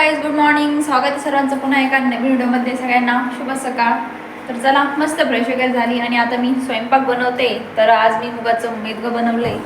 Guys good morning स्वागत आहे सर्वांचं पुन्हा एका नवीन व्हिडिओमध्ये. सगळ्यांना शुभ सकाळ. तर चला मस्त फ्रेश वगैरे झाली आणि आता मी स्वयंपाक बनवते. तर आज मी मुगाचं मेदगं बनवलंय.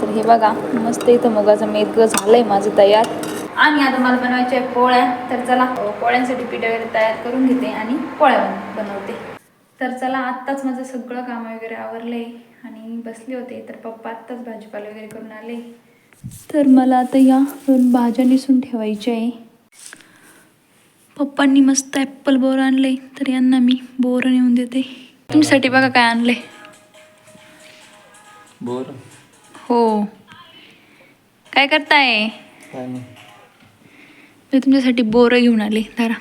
तर हे बघा मस्त इथं मुगाचं मेदगं झालंय माझं तयार. आणि आता मला बनवायचे आहे पोळ्या. तर चला पोळ्यांसाठी पीठ वगैरे तयार करून घेते आणि पोळ्या बनवते. तर चला आत्ताच माझं सगळं काम वगैरे आवरलंय आणि बसले होते. तर पप्पा आत्ताच भाजीपाला वगैरे करून आले. तर मला आता या दोन भाज्या निसून ठेवायच्या आहे. पप्पांनी मस्त ॲप्पल बोर आणले तर यांना मी बोर नेऊन देते. तुमच्यासाठी बघा काय आणले. बोर हो. काय करताय? मी तुमच्यासाठी बोरं घेऊन आले धरा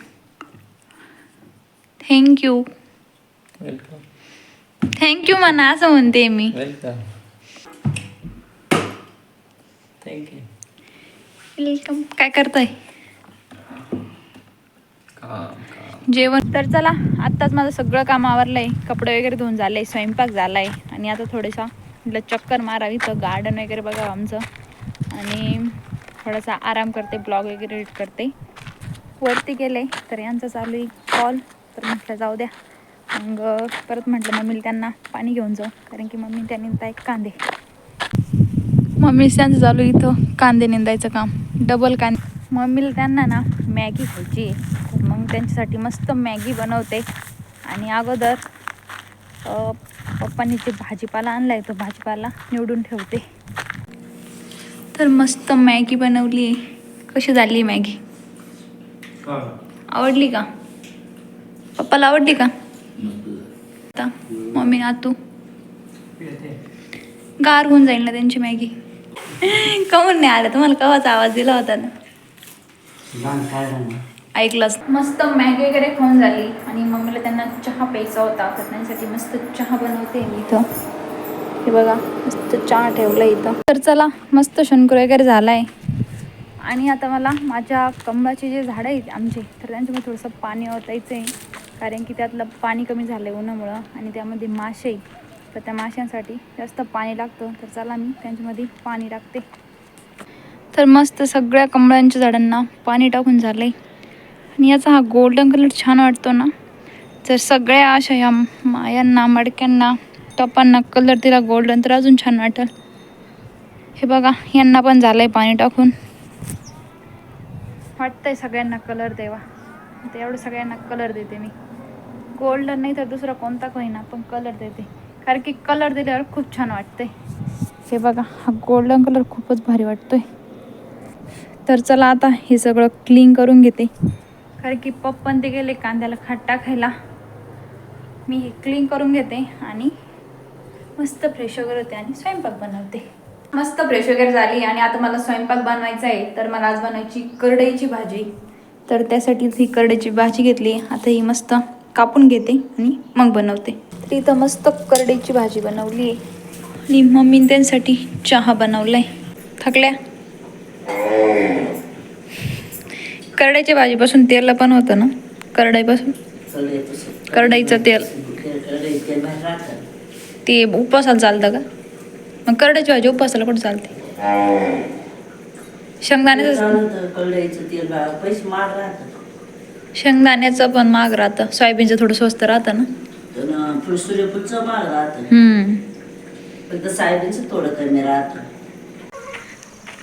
थँक्यू वेलकम थँक्यू म्हणा असं म्हणते मी. वेलकम काय करताय काम काम जेवण. तर चला आत्ताच माझं सगळं काम आवरलं आहे कपडे वगैरे धुवून झालं आहे स्वयंपाक झाला आहे आणि आता थोडंसं म्हटलं चक्कर मारावी. तर गार्डन वगैरे बघावं आमचं. आणि थोडासा आराम करते ब्लॉग वगैरे एडिट करते. वरती गेले तर यांचं चालू आहे कॉल तर म्हटलं जाऊ द्या. मग परत म्हटलं मम्मीला त्यांना पाणी घेऊन जाऊ. कारण की मम्मी त्यांनी निंदा एक कांदे. मम्मी त्यांचं चालू आहे इथं कांदे निंदायचं काम. डबल कांदे. मम्मीला त्यांना ना मॅगी खायची आहे. मग त्यांच्यासाठी मस्त मॅगी बनवते. आणि अगोदर पप्पांनी जे भाजीपाला आणला आहे तो भाजीपाला निवडून ठेवते. तर मस्त मॅगी बनवली आहे कशी झाली मॅगी? आवडली का? पप्पाला आवडली का? आता मम्मी आतू गार होऊन जाईल ना त्यांची मॅगी? कमून नाही आलं. तुम्हाला कवाचा आवाज दिला होता ना. ऐकलंच. मस्त मॅगी वगैरे खाऊन झाली. आणि मम्मीला त्यांना चहा प्यायचा होता. तर त्यांच्यासाठी मस्त चहा बनवते मी इथं. हे बघा मस्त चहा ठेवला इथं. तर चला मस्त शंकर वगैरे झालाय. आणि आता मला माझ्या कमळाचे जे झाडं आहेत आमचे तर त्यांच्यामध्ये थोडंसं पाणी ओतायचं आहे कारण की त्यातलं पाणी कमी झालं आहे उन्हामुळं. आणि त्यामध्ये मासे तर त्या माशांसाठी जास्त पाणी लागतं. तर चला मी त्यांच्यामध्ये पाणी टाकते. तर मस्त सगळ्या कमळांच्या झाडांना पाणी टाकून झालं आहे आणि याचा हा गोल्डन कलर छान वाटतो ना. जर सगळ्या अशा या मायांना मडक्यांना टपांना कलर दिला गोल्डन तर अजून छान वाटेल. हे बघा यांना पण झालं आहे पाणी टाकून. वाटतंय सगळ्यांना कलर देवा. ते एवढं सगळ्यांना कलर देते मी. गोल्डन नाही तर दुसरा कोणता होईना पण कलर देते. कारण की कलर दिल्यावर खूप छान वाटतंय. हे बघा हा गोल्डन कलर खूपच भारी वाटतोय. तर चला आता हे सगळं क्लीन करून घेते. कारण की पप्पन ते गेले कांद्याला खाट टाकायला मी हे क्लीन करून घेते आणि मस्त फ्रेश वगैरे होते आणि स्वयंपाक बनवते. मस्त फ्रेश वगैरे झाली आणि आता मला स्वयंपाक बनवायचा आहे तर मला आज बनवायची करडईची भाजी. तर त्यासाठीच ही करडईची भाजी घेतली. आता ही मस्त कापून घेते आणि मग बनवते. तर इथं मस्त करडईची भाजी बनवली आहे. आणि मम्मीने त्यांसाठी चहा बनवला आहे थकल्या? करड्याच्या भाजीपासून तेल पण होतं ना? करडाईपासून करडईचं तेल. ते उपवासाला चालतं का? मग करड्याची भाजी उपवासाला कुठं चालते? शेंगदाण्याचं शेंगदाण्याचं पण महाग राहतं. सोयाबीनचं थोडं स्वस्त राहतं ना? सूर्यफूलचं राहतं फक्त थोडं कमी राहतं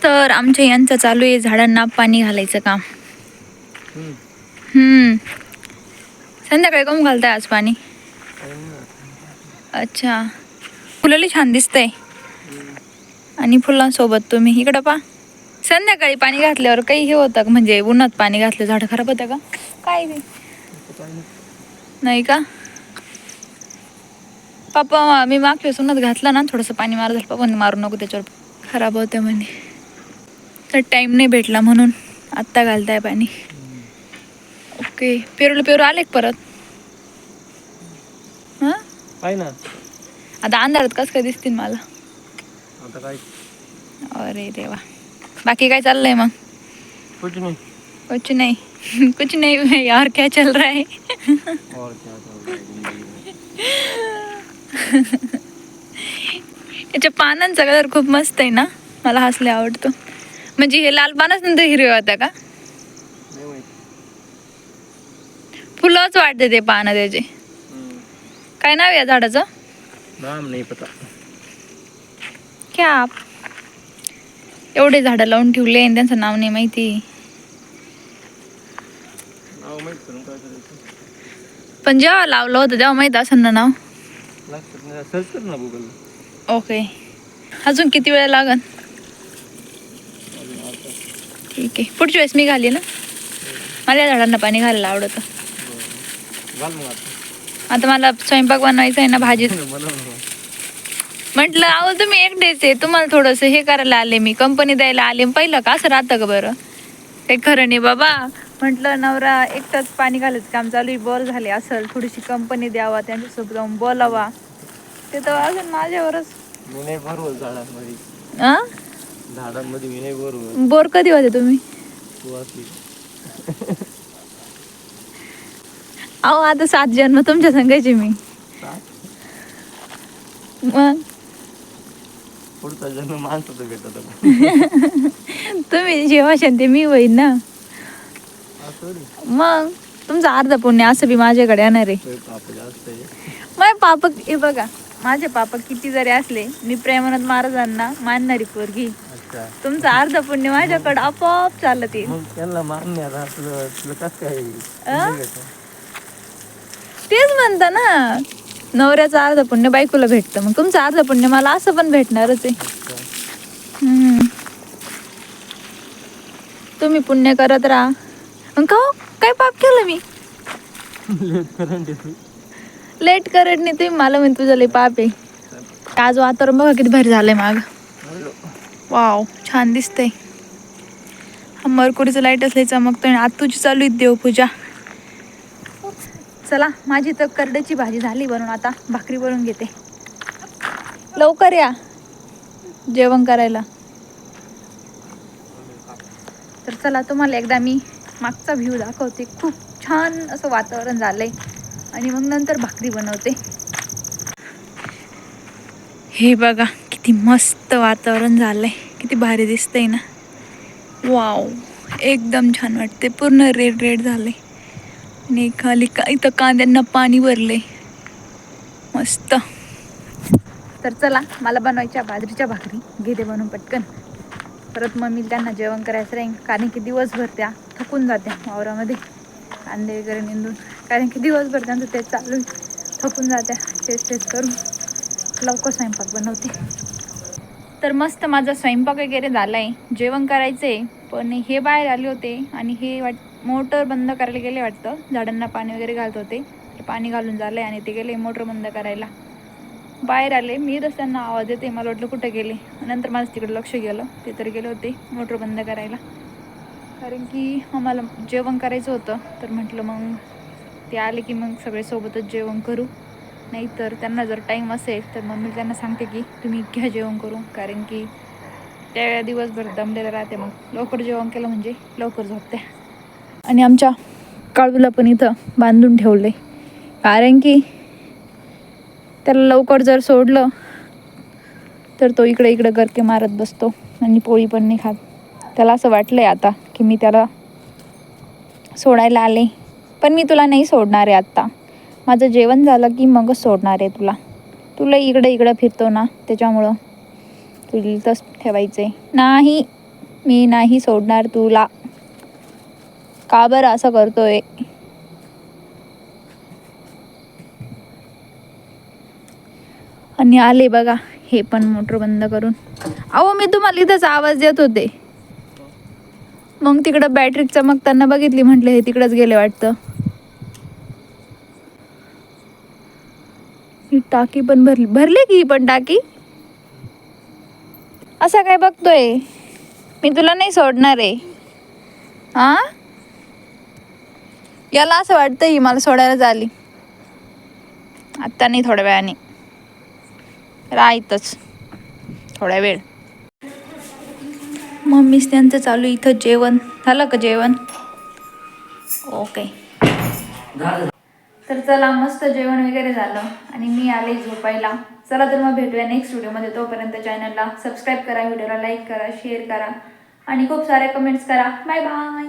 तर आमच्या यांचं चालू आहे झाडांना पाणी घालायचं काम. हम्म. संध्याकाळी कम घालताय आज पाणी? अच्छा. फुलं छान दिसतंय. आणि फुलांसोबत तुम्ही इकडं पा संध्याकाळी पाणी घातल्यावर काही हे होतं का? म्हणजे उन्हात पाणी घातलं झाडं खराब होतं का? काय बी. नाही का? पप्पा मी मागच्या वेळेस उन्हात घातलं ना थोडंसं पाणी मार झालं. पप्पा मारू नको त्याच्यावर. खराब होतं म्हणे. तर टाईम नाही भेटला म्हणून. आत्ता घालताय पाणी. ओके. पेरूला पेरू आले का परत. हां? ना. आता अंधारात कसं काय दिसतील मला? आता काय? अरे देवा. बाकी काय चाललंय मग? कुछ नाही. कुछ नहीं. कुछ नहीं यार क्या चल रहा है? और क्या चल रहा है याच्या पानांचा कलर खूप मस्त आहे ना? मला हसले आवडतो. म्हणजे हे लाल पानच नंतर हिरवे होत्या का नाही माहिती फुलंच वाटते ते पानं त्याचे. काय नाव या झाडाचं? नाम नाही पता. क्या? एवढे झाडं लावून ठेवले आणि त्यांचं नाव नाही माहिती. नाव माहीत करून काय करायचं. पण जेव्हा लावलं होतं तेव्हा माहीत असेल ना नाव? लक्षात नाही सर्च कर ना गुगल ओके. अजून किती वेळ लागन? ठीक आहे. पुढच्या वेळेस मी घाली ना मला या झाडांना पाणी घालायला आवडतं. घाल मग आता. मला स्वयंपाक बनवायचा आहे ना भाजी. म्हटलं अहो तुम्ही एकटेच आहे तुम्हाला थोडंसं हे करायला आले मी कंपनी द्यायला आले पहिलं का असं राहतं का बरं? काही खरं नाही बाबा. म्हटलं नवरा एकटाच पाणी घालायचं काम चालू बोर झाले असेल थोडीशी कंपनी द्यावा त्यांच्यासोबत जाऊन बोलावा. ते तर अजून माझ्यावरच. मी नाही भरवल झाडांमध्ये. आ? झाडांमध्ये मी नाही भरवल. बोर कधी होते तुम्ही? तू असली अहो आता सात जन्म तुमच्या सांगायचे मी. मग? पुढचा जन्म माणसाचं भेटत. तुम्ही जेव्हा ते मी होईन ना. मग? तुमचं अर्ध पुण्य असं बी माझ्याकडे येणार आहे. लय पाप हे बघा माझे पाप किती जरी असले मी प्रेमानंद महाराजांना मानणारी पोरगी. अच्छा. तुमचं अर्ध पुण्य माझ्याकडे आपोआप चालत येईल. मग त्यांना मान्य आता आपलं तुला कसं काय अं? नाही भेटत. तेच म्हणता ना. नवऱ्याचं अर्ध पुण्य बायकोला भेटतं. मग तुमचं अर्ध पुण्य मला असं पण भेटणारच आहे. तुम्ही पुण्य करत राहा. मग का हो? काय पाप केलं मी? लेट करत नाही तुम्ही. मला म्हणते तुझं लय पाप आहे. आज वातावरण बघा किती भारी झालंय माग. वाव छान दिसतंय. हा मरकुरीचं लाइट असले चमकतोय आणि आज तुझी चालू आहे देवपूजा. चला माझी तर करड्याची भाजी झाली बनवून आता भाकरी बनवून घेते. लवकर या जेवण करायला. तर चला तुम्हाला एकदा मी मागचा व्ह्यू दाखवते. खूप छान असं वातावरण झालंय. आणि मग नंतर भाकरी बनवते. हे बघा किती मस्त वातावरण झालंय. किती भारी दिसतंय ना. वाव एकदम छान वाटते पूर्ण रेड रेड झालंय. आणि खाली का इथं कांद्यांना पाणी भरले. मस्त. तर चला मला बनवायच्या बाजरीच्या भाकरी. घेते बनवून पटकन. परत मम्मी त्यांना जेवण करायचं राहील कारण की दिवसभर त्या थकून जात्या वावरामध्ये. कांदे वगैरे निंदून. कारण की दिवसभर त्यांचं ते चालू थकून जात्या. तेच तेच करून. लवकर स्वयंपाक बनवते. तर मस्त माझा स्वयंपाक वगैरे झाला आहे जेवण करायचं आहे पण हे बाहेर आले होते आणि हे वाट मोटर बंद करायला गेले वाटतं. झाडांना पाणी वगैरे घालत होते. ते पाणी घालून झालं आहे आणि ते गेले मोटर बंद करायला. बाहेर आले. मी रस्त्यांना आवाज येते मला वाटलं कुठे गेले. नंतर माझं तिकडे लक्ष गेलं. ते तर गेले होते मोटर बंद करायला. कारण की आम्हाला जेवण करायचं होतं. तर म्हटलं मग ते आले की मग सगळे सोबतच जेवण करू. नाहीतर त्यांना जर टाईम असेल तर मग मी त्यांना सांगते की तुम्ही घ्या जेवण करू कारण की त्या दिवसभर दमलेलं राहते मग. लवकर जेवण केलं म्हणजे लवकर झोपते. आणि आमच्या काळूला पण इथं बांधून ठेवलं. कारण की त्याला लवकर जर सोडलं तर तो इकडे इकडे गरके मारत बसतो आणि पोळी पण नाही खात. त्याला असं वाटलंय आता की मी त्याला सोडायला आले. पण मी तुला नाही सोडणार आहे आत्ता. माझं जेवण झालं की मगच सोडणार आहे तुला. तुला इकडे इकडं फिरतो ना त्याच्यामुळं तुला इथंच ठेवायचं आहे नाही मी नाही सोडणार तुला. का बरं असं करतोय? आणि आले बघा हे पण मोटर बंद करून. अहो मी तुम्हाला इथंच आवाज देत होते. मग तिकडं बॅटरी चमकताना बघितली म्हटलं हे तिकडंच गेले वाटतं. ही टाकी पण भरली भरली की ही पण टाकी? असा काय बघतोय? मी तुला नाही सोडणार आहे. हा याला असं वाटतं ही मला सोडायला झाली आत्ता नाही थोड्या वेळाने. राहतच. थोड्या वेळ. मम्मीच त्यांचं चालू इथं जेवण. झालं का जेवण? ओके. तर चला मस्त जेवण वगैरे झालं. आणि मी आले झोपायला. चला तर मग भेटूया नेक्स्ट व्हिडिओमध्ये तोपर्यंत चॅनलला सबस्क्राईब करा व्हिडिओला लाईक करा शेअर करा. आणि खूप सारे कमेंट्स करा. Bye bye